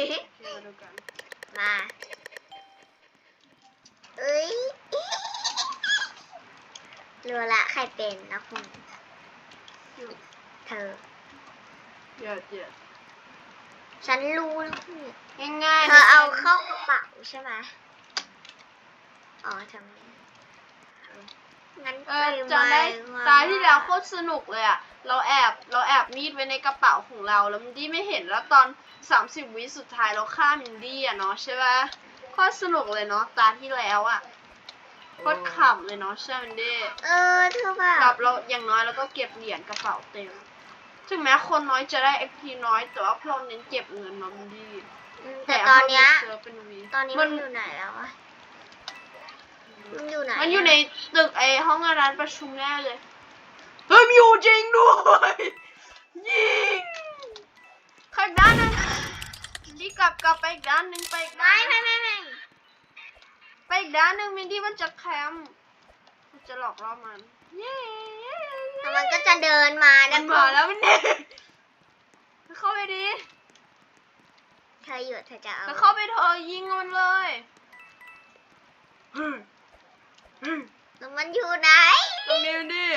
มาดูกันมาเอ้ยรู้ละใครเป็นนะคุณเธอเดี๋ยวเดี๋ยวฉันรู้นะคุณง่ายๆเธอเอาเข้ากระเป๋าใช่ไหมอ๋อทำไม งั้นเอไปอจำได้มาตาที่แล้วโคตรสนุกเลยอะเราแอบเราแอบมีดไว้ในกระเป๋าของเราแล้วมินดี้ไม่เห็นแล้วตอน 30 วิสุดท้ายเราฆ่ามินดี้อะเนาะใช่ปะโคตรสนุกเลยเนาะตาที่แล้วอะโคตรขำเลยเนาะใช่ไหมมินดี้เออเธอแบแบบบเราอย่างน้อยเราก็เก็บเหรียญกระเป๋าเต็มถึงแม้คนน้อยจะได้ XP น้อยแต่ว่าพวกเราเน้นเก็บเงินเนาะมินดี้อืมแต่ตอนเนี้ยเซิร์ฟเป็นวีตอนนี้มัมันนอยู่ไหนแล้ววะ มันอยู่ไหนมันอยู่ในตึกไอห้องร้านประชุมแน่เลย เฮ้ยมีอยู่จริงด้วยยิงข้างด้านหนึงมินดี้กลับกลับไปอีกด้านหนึ่งไปอีกด้าไม่นหนึ่งไม่ไม่ไม่ไปอีกด้านหนึ่งมินดี้มันจะแคมป์มันจะหลอกล่อมันเย้แล้วมันก็จะเดินมามัแล้วนก็มาแล้วมินดี้เข้าไปดิ เธออยู่เธอจะเอาเข้าไปเถอะยิงมันเลย อยู่ไหน ตรงนี้มินดี้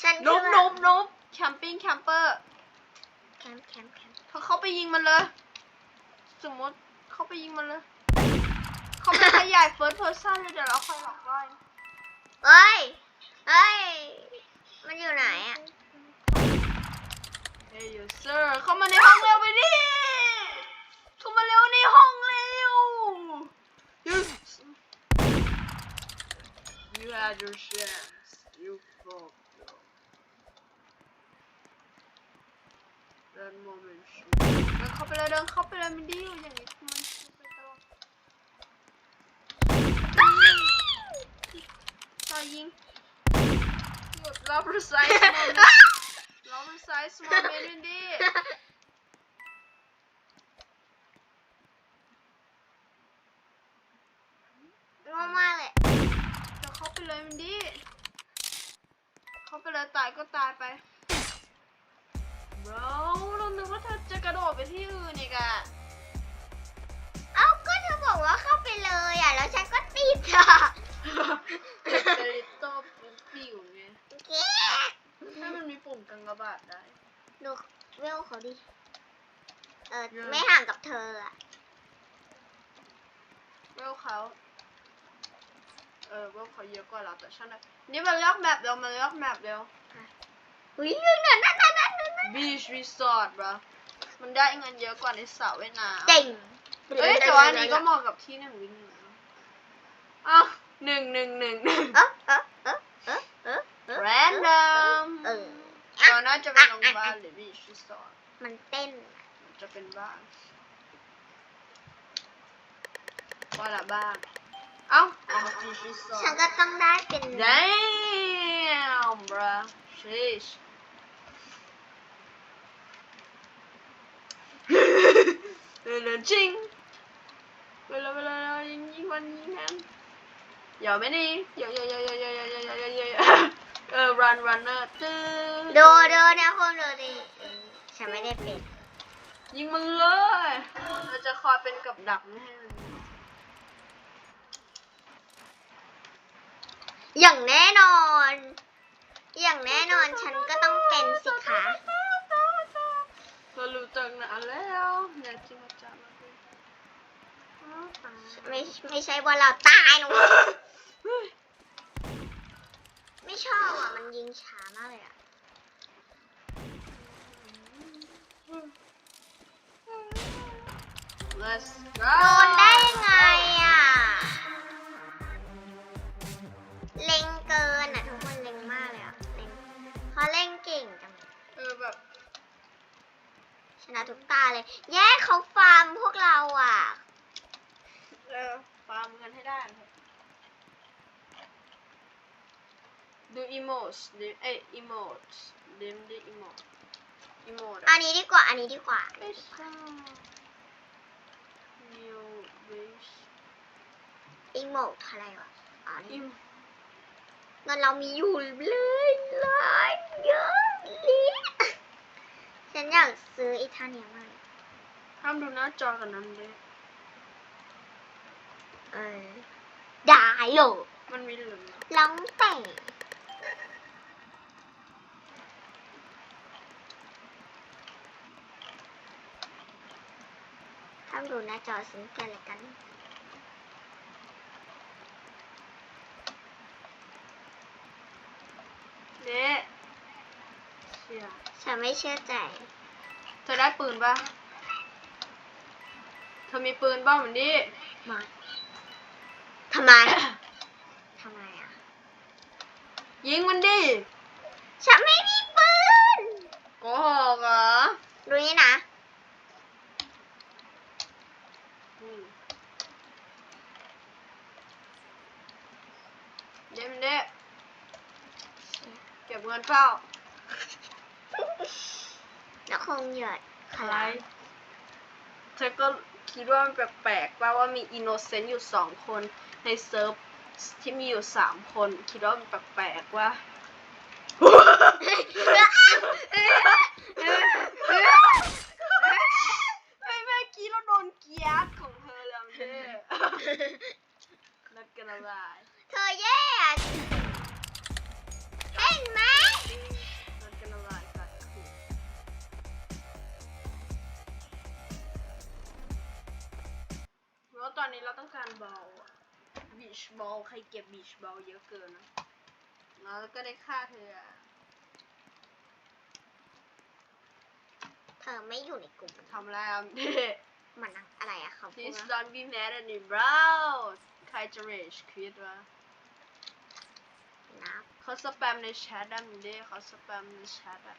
ฉันนคือบนบนบแคมปิ้งแคมเปอร์แคมป์แคมป์แคมป์เธอเข้าไปยิงมันเลย สมมติเข้าไปยิงมันเลย เขาไปขยายเฟิร์สเพอร์ซันเลยเดี๋ยวเราค่อยหลอกล่อเอ้ยเอ้ย มันอยู่ไหนอะเฮ้ยยูเซอร์เข้ามาในห้องเร็วไปดิ เข้ามาเร็วในห้องเร็ว Yes You had your chance You fucked up That moment เดินเข้าไปเลยเดินเข้าไปเลยมินดี้อยู่อย่างนี้มันไปตลอดต่อยิงหยุดรอบรูไซส์มอมรอบรูไซส์มอมเมนวินดี้ งงมากเลย เดี๋ยวเข้าไปเลยวินดี้ เข้าไปเลยตาย ก็ตายไปเราเรานึกว่าเธอจะกระโดดไปที่อื่นอีกอะเอ้าก็เธอบอกว่าเข้าไปเลยอะ แล้วฉันก็ติดอะเป็นเจลิโต้ปิวไงเก๊ให้มันมีปุ่มกังกบาดได้ ดูเวลเขาดิ เออเยอะไม่ห่างกับเธออะ เวลเขา เออ เวลเขาเยอะกว่าเราแต่ฉันนะนี่มาเลือกแมปเร็วมาเลือกแมปเร็ว อุ้ยเรื่องนั้นนั่นนั่นนั่นนั่น Beach Resort บะมันได้เงินเยอะกว่าในสระว่ายน้ำเจ๋งเอ้ยแต่ว่าอันนี้ก็เหมาะกับที่หนึ่งวินหนึ่งนะอ้าวหนึ่งหนึ่งหนึ่งหนึ่งเออเออเออเออเออเออ random เออก็น่าจะเป็นโรงพยาบาลหรือ Beach Resort มันเต้นมันจะเป็นบ้านว่าละบ้านเอ้าเอามา Beach ฉัน Resort ก็ต้องได้เป็น damn bruh sheesh เร็วเร็วจริงเวลาเวลายิงยิงมันยิงมันอย่าไม่ดีอย่าอย่าอย่าอย่าอย่าอย่าอย่าอย่าอย่าอย่าเออ run runner ตื้อดูดูนะคุณดูดิเออฉันไม่ได้เป็นยิงมันเลย เราจะคอยเป็นกับดักไม่ให้มันอย่างแน่นอน อย่างแน่นอนฉันก็ต้องเป็นสิคะเรารู้ตั้งนานแล้วเนี่ยจริงจังไม่ไม่ใช่ว่าเราตายหนูไม่ชอบอะ มันยิงช้ามากเลยอะ Let's โด go นได้ยังไง ชนะทุกตาเลย แย่เขาฟาร์มพวกเราอะ เออฟาร์มกันให้ได้เถอะดูอีโมสดิเอ้ยอีโมสดิมดิอีโมสอีโมสอันนี้ดีกว่า อันนี้ดีกว่า ไม่ใช่ New Wish อีโมดอะไรวะอ๋ออีนี่โมเงินเรามีอยู่เลยเลยเยอะลิ ฉันอยากซื้ออีท่าเนี้ยมากเลยห้ามดูหน้าจอกันนั้นเลยเออได้โหลมันมีเหลืองร้องแต่ห้ามดูหน้าจอซึ่งกันและกัน เด้เชี่ยฉันไม่เชื่อใจ เธอได้ปืนปะเธอมีปืนบ้างเหมือนดิมาทำไม ทำไมอะ ยิงมันดิ ฉันไม่มีปืนโกหกเหรอ ดูนี่นะอืมเด้มันเด้เก็บเงินเฝ้า แล้วคงหยดคอะไรลายเธอก็คิดว่ามันแปลกๆว่าว่ามีอินโนเซนต์อยู่สองคนในเซิร์ฟที่มีอยู่สามคน คิดว่ามันแปลกๆว่าไม่แม่กี้เราโดนเกียร์ของเธอแล้วเด้นัดกันอะไรเธอแย่ อนนี้เราต้องการบอลบีชบอลใครเก็บบีชบอลเยอะเกินนะแล้วก็ได้ค่าเธออะเธอไม่อยู่ในกลุ่มทำแล้วเด้มันอะอะไรอะเขาพูด Please ว่า don't be mad at me bro ใครจะ rage quit วะนับเขาสแปมในแชทดันเด้เขาสแปมในแชทอะ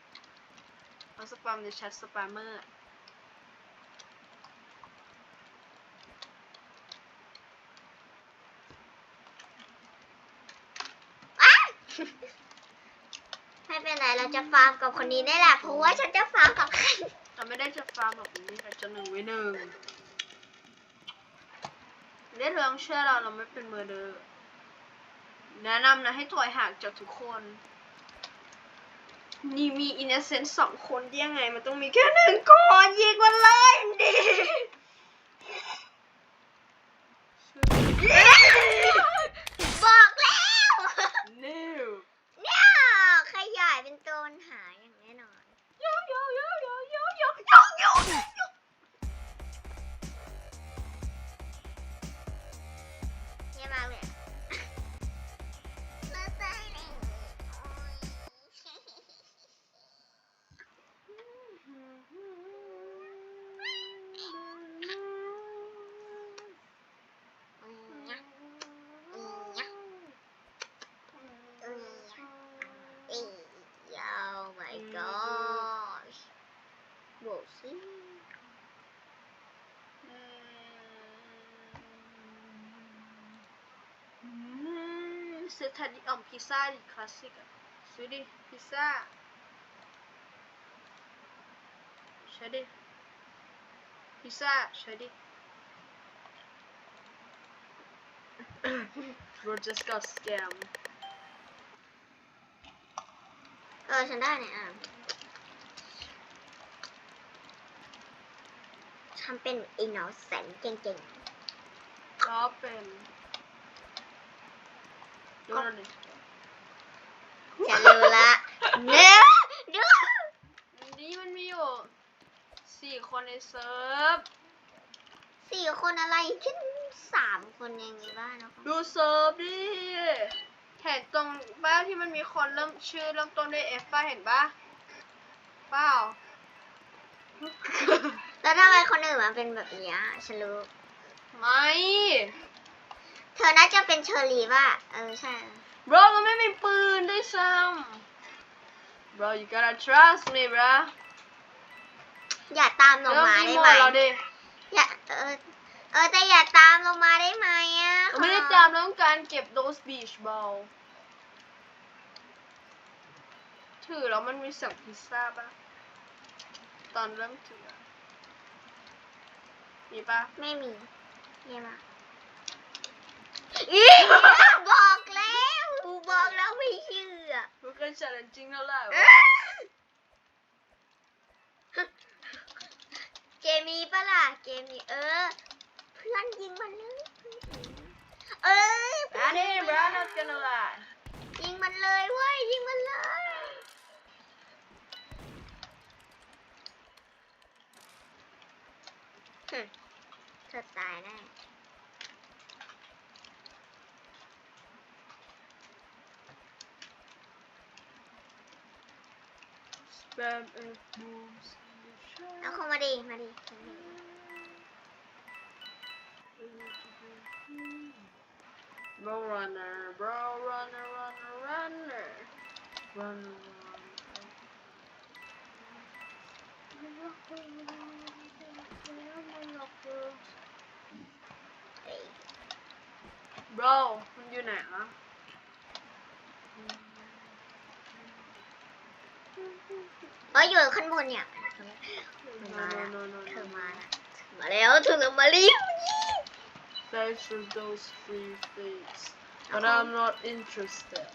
เขาสแปมในแชทสแปมเมอร์อ้าว ไม่เป็นไรเราจะฟาร์มกับคนนี้ได้แหละเพราะว่าฉันจะฟาร์มกับใครเราไม่ได้จะฟาร์มแบบนี้แต่จะหนึ่งไว้หนึ่งเรียกเรื่องเชื่อเราเราไม่เป็นเมอร์เดอร์แนะนำนะให้ถอยห่างจากทุกคน นี่มีอินเนเซนต์สองคนได้ยังไง มันต้องมีแค่หนึ่งคนยิงมันเลยดิ ซื้อทัดดิออมพิซซ่าดิคลาสสิกอะซื้อดิพิซซ่าใช้ดิพิซซ่าใช้ดิโรเจสก็สแกมเออฉันได้เนี่ยอะทำเป็นอินโนเซนต์เก่งก็เป็น ดูหน่อยดิๆฉันรู้ละเนื้อดูนี่มันมีอยู่สี่คนในเซิร์ฟสี่คนอะไรแค่สามคนเองในบ้านนะคะดูเซิร์ฟดิเห็นตรงบ้านที่มันมีคนเริ่มชื่อเริ่มต้นด้วย F ป่ะเห็นป่ะเปล่าแล้วทำไมคนอื่นมาเป็นแบบเนี้ยฉันรู้ ไม่ เธอน่าจะเป็นเชอรี่ป่ะเออใช่ bro เราไม่มีปืนด้วยซ้ำ bro you gotta trust me bro อย่าตามลงเริ่มมามีได้หมไหมดแล้วดิอย่าเออเออแต่อย่าตามลงมาได้ไหมอะเราไม่ได้ตามเรื่องการเก็บ those beach ball ถือแล้วมันมีเสียงพิซซ่าป่ะตอนเริ่มถืออะมีป่ะไม่มีเยี่ยมอะ อีบอกแล้วบอกแล้วไม่เชื่อมันก็ challenging แล้วแหละเอ๊ะมนี้เออ เพื่อนยิงมันเลย เอออันนี้ bro not gonna lie ยิงมันเลยเว้ยยิงมันเลยหึเธอตายแน่ spam F moves in the chat. Oh, Bro runner, bro runner, runner, runner. Run, run, run. Bro, what are you doing now? เอ้ยอยู่ข้างบนเนี่ย No, no, no, no, เธ no. อมาละมาแล้วเธอมาเรียว Thanks for those free things, but Okay. I'm not interested.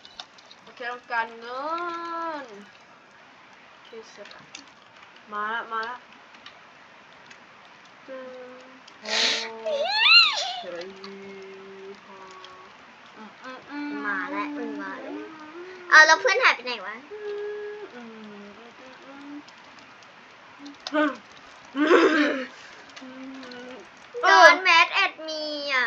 โอเคต้องการเงินโอเคเสร็จละมาละมาละตึ้งโอ้เฮ้ยพออืมอืมอืมมาแล้วมึงมาแล้วเอาแล้วเพื่อนหายไปไหนวะ ตอนแมสแอดมีอะ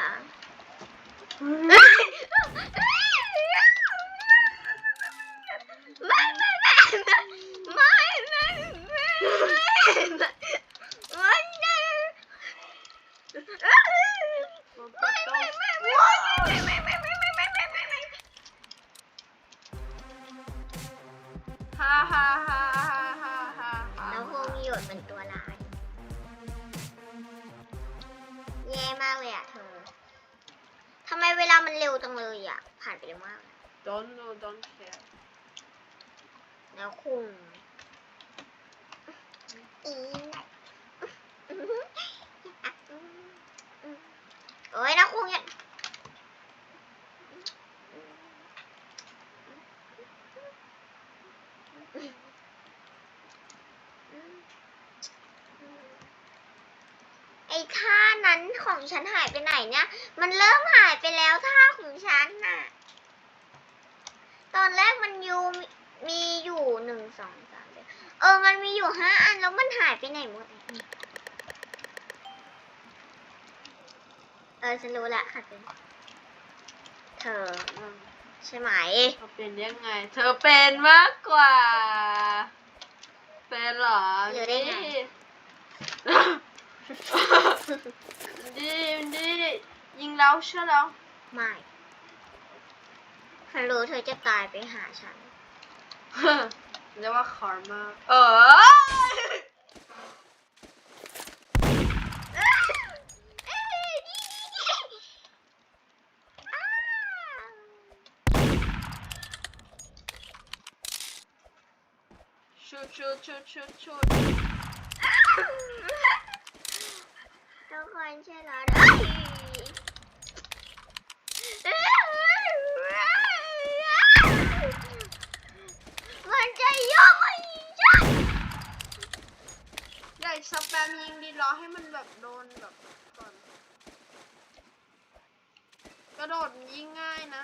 don't know don't care แล้วคุงอีโอ้ยนะคุงเนี่ยไอ้ท่านั้นของฉันหายไปไหนเนี่ย มันเริ่มหายไปแล้วท่าของฉันน่ะ ตอนแรกมันอยูมีมีอยู่หนึ่งสองสามสี่เออ มันมีอยู่ห้าอันแล้วมันหายไปไหนหมดเนี่ยเออ ฉันรู้ละค่ะเป็นเธออืมใช่ไหม เธอเป็นยังไง เธอเป็นมากกว่า เป็นเหรอหรือได้ไงดีดียิงแล้วเชื่อแล้วไม่ ฉันรู้เธอจะตายไปหาฉัน เรียกว่าคาร์มาเออชุดชุดชุดชุดชุด ทุกคนช่วยเราด้วยมันจะยกไอ้ฉัน อยากสแปมยิงดีรอให้มันแบบโดนแบบก่อน กระโดดมัน ยิงง่ายนะ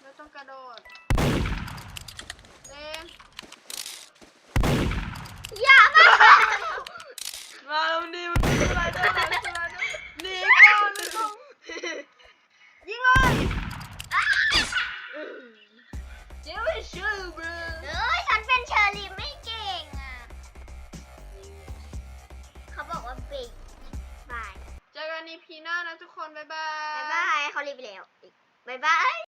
ไม่ต้องกระโดด